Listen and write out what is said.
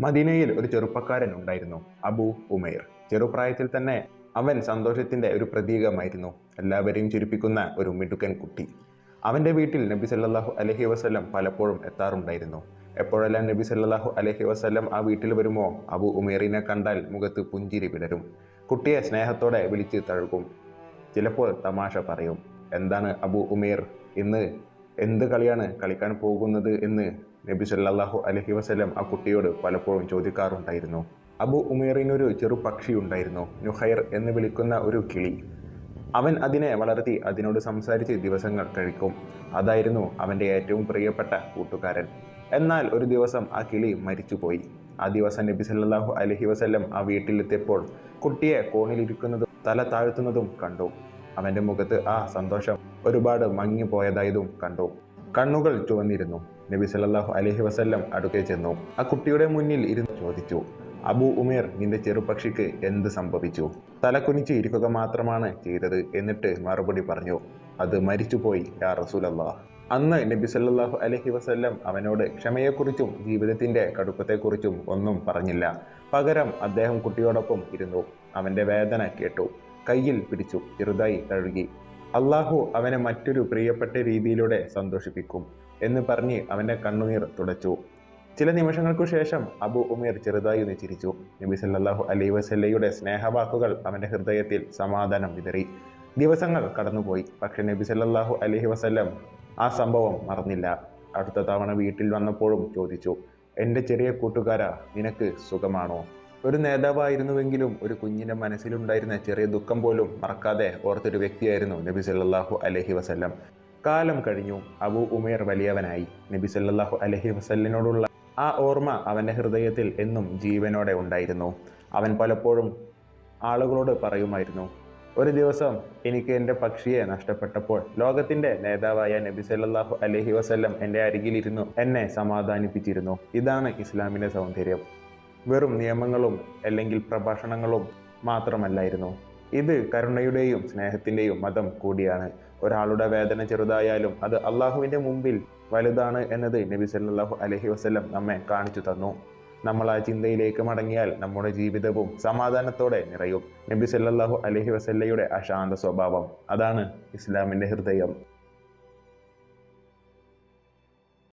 മദീനയിൽ ഒരു ചെറുപ്പക്കാരൻ ഉണ്ടായിരുന്നു അബു ഉമൈർ. ചെറുപ്രായത്തിൽ തന്നെ അവൻ സന്തോഷത്തിന്റെ ഒരു പ്രതീകമായിരുന്നു. എല്ലാവരെയും ചിരിപ്പിക്കുന്ന ഒരു മിടുക്കൻ കുട്ടി. അവന്റെ വീട്ടിൽ നബി സല്ലാഹു അലഹി വസല്ലം പലപ്പോഴും എത്താറുണ്ടായിരുന്നു. എപ്പോഴെല്ലാം നബി സല്ലാഹു അലഹി വസല്ലം ആ വീട്ടിൽ വരുമോ അബു ഉമേറിനെ കണ്ടാൽ മുഖത്ത് പുഞ്ചിരി വിടരും. കുട്ടിയെ സ്നേഹത്തോടെ വിളിച്ച് തഴുകും. ചിലപ്പോൾ തമാശ പറയും എന്താണ് അബു ഉമേർ ഇന്ന് എന്ത് കളിയാണ് കളിക്കാൻ പോകുന്നത് എന്ന് നബി സല്ലാഹു അലഹി വസ്ലം ആ കുട്ടിയോട് പലപ്പോഴും ചോദിക്കാറുണ്ടായിരുന്നു. അബു ഉമേറിനൊരു ചെറു പക്ഷി ഉണ്ടായിരുന്നു നുഹൈർ എന്ന് വിളിക്കുന്ന ഒരു കിളി. അവൻ അതിനെ വളർത്തി അതിനോട് സംസാരിച്ച് ദിവസങ്ങൾ കഴിക്കും. അതായിരുന്നു അവന്റെ ഏറ്റവും പ്രിയപ്പെട്ട കൂട്ടുകാരൻ. എന്നാൽ ഒരു ദിവസം ആ കിളി മരിച്ചുപോയി. ആ ദിവസം നബി സല്ലാഹു അലഹി വസല്ലം ആ വീട്ടിലെത്തിയപ്പോൾ കുട്ടിയെ കോണിലിരിക്കുന്നതും തല താഴ്ത്തുന്നതും കണ്ടു. അവന്റെ മുഖത്ത് ആ സന്തോഷം ഒരുപാട് മങ്ങി പോയതായതും കണ്ടു. കണ്ണുകൾ ചുവന്നിരുന്നു. നബി സല്ലാഹു അലഹി വസല്ലം അടുക്കെ ചെന്നു. ആ കുട്ടിയുടെ മുന്നിൽ ഇരുന്ന് ചോദിച്ചു അബു ഉമേർ നിന്റെ ചെറുപക്ഷിക്ക് എന്ത് സംഭവിച്ചു? തലകുനിച്ച് ഇരിക്കുക മാത്രമാണ് ചെയ്തത് എന്നിട്ട് മറുപടി പറഞ്ഞു അത് മരിച്ചുപോയി യാ റസൂലല്ലാ അന്ന് നബി സല്ലാഹു അലഹി വസല്ലം അവനോട് ക്ഷമയെക്കുറിച്ചും ജീവിതത്തിന്റെ കടുപ്പത്തെക്കുറിച്ചും ഒന്നും പറഞ്ഞില്ല. പകരം അദ്ദേഹം കുട്ടിയോടൊപ്പം ഇരുന്നു. അവന്റെ വേദന കേട്ടു. കയ്യിൽ പിടിച്ചു ചെറുതായി കഴുകി. അള്ളാഹു അവനെ മറ്റൊരു പ്രിയപ്പെട്ട രീതിയിലൂടെ സന്തോഷിപ്പിക്കും എന്ന് പറഞ്ഞ് അവന്റെ കണ്ണുനീർ തുടച്ചു. ചില നിമിഷങ്ങൾക്കു ശേഷം അബു ഉമീർ ചെറുതായി ഒന്ന് ചിരിച്ചു. നബി സല്ലാഹു അലൈ വസല്ലയുടെ സ്നേഹവാക്കുകൾ അവന്റെ ഹൃദയത്തിൽ സമാധാനം വിതറി. ദിവസങ്ങൾ കടന്നുപോയി പക്ഷെ നബി സല്ലാഹു അലഹി വസല്ലം ആ സംഭവം മറന്നില്ല. അടുത്ത തവണ വീട്ടിൽ വന്നപ്പോഴും ചോദിച്ചു എന്റെ ചെറിയ കൂട്ടുകാര നിനക്ക് സുഖമാണോ? ഒരു നേതാവായിരുന്നുവെങ്കിലും ഒരു കുഞ്ഞിന്റെ മനസ്സിലുണ്ടായിരുന്ന ചെറിയ ദുഃഖം പോലും മറക്കാതെ ഓർത്തൊരു വ്യക്തിയായിരുന്നു നബി സല്ലല്ലാഹു അലൈഹി വസല്ലം. കാലം കഴിഞ്ഞു അബു ഉമേർ വലിയവനായി. നബി സല്ലല്ലാഹു അലൈഹി വസല്ലിനോടുള്ള ആ ഓർമ്മ അവന്റെ ഹൃദയത്തിൽ എന്നും ജീവനോടെ ഉണ്ടായിരുന്നു. അവൻ പലപ്പോഴും ആളുകളോട് പറയുമായിരുന്നു ഒരു ദിവസം എനിക്ക് എന്റെ പക്ഷിയെ നഷ്ടപ്പെട്ടപ്പോൾ ലോകത്തിന്റെ നേതാവായ നബി സല്ലല്ലാഹു അലൈഹി വസല്ലം എന്റെ അരികിലിരുന്നു എന്നെ സമാധാനിപ്പിച്ചിരുന്നു. ഇതാണ് ഇസ്ലാമിന്റെ സൗന്ദര്യം. വെറും നിയമങ്ങളും അല്ലെങ്കിൽ പ്രഭാഷണങ്ങളും മാത്രമല്ലായിരുന്നു. ഇത് കരുണയുടെയും സ്നേഹത്തിന്റെയും മതം കൂടിയാണ്. ഒരാളുടെ വേദന ചെറുതായാലും അത് അള്ളാഹുവിന്റെ മുമ്പിൽ വലുതാണ് എന്നത് നബി സല്ലാഹു അലഹി വസ്ലം നമ്മെ കാണിച്ചു തന്നു. നമ്മൾ ആ ചിന്തയിലേക്ക് മടങ്ങിയാൽ നമ്മുടെ ജീവിതവും സമാധാനത്തോടെ നിറയും. നബി സല്ലാഹു അലഹി വസല്ലയുടെ അശാന്ത സ്വഭാവം. അതാണ് ഇസ്ലാമിന്റെ ഹൃദയം.